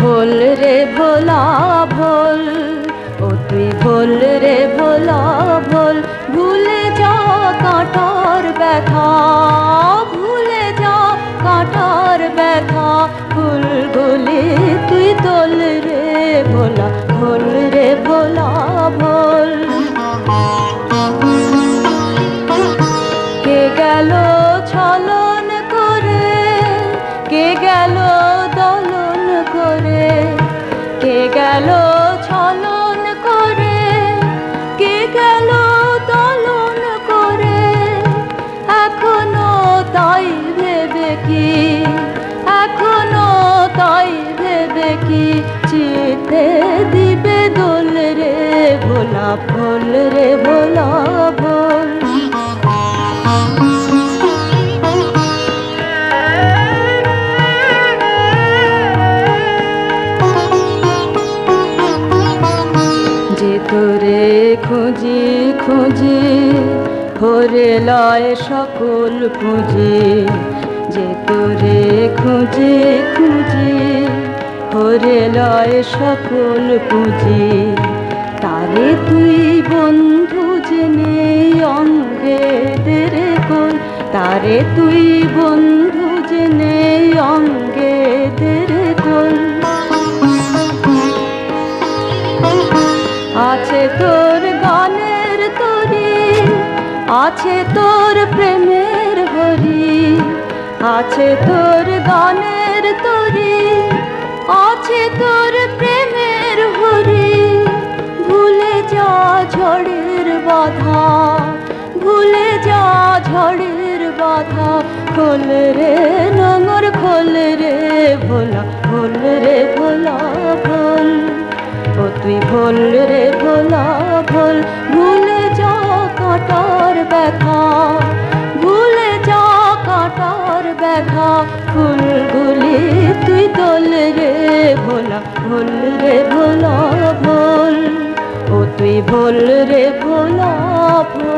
ভোল ভোলা ও তুই ভোল রে ভোলা ভোল ভুলে ব্যথা ভুলে যা কাটার ব্যথা। ফুল গলে তুই তোল রে ভোলা ভোলা কি? এখনও তাই ভেবে কি চিতে দিবে দোল রে ভোলা ভোল রে ভোলা ভোল যে তোরে খুঁজি খুঁজি ভরে লয় সকল পুঁজি যে তোরে খুঁজি খুঁজি ভরে লয় সকল পুঁজি। তারে তুই বন্ধু জেনে অঙ্গে দেরে কোল। তারে তুই বন্ধু জেনে অঙ্গে দেরে কোল। আছে তোর গানের তরি, আছে তোর প্রেমের হরি আছে তোর গানের তরি, আছে তোর প্রেমের হরি ভুলে যা ঝড়ের বাধা, ভুলে যা ঝড়ের বাধা। খোল রে নোংর খোল রে ভোলা ভোল রে ভোলা ভোল ও তুই ভোল রে ভোলা ভোল ভুলে যা কাঁটার ব্যথা। তোল রে ভোলা ভোল রে ভোলা ভোল। ও তুই ভোল রে ভোলা ভোল।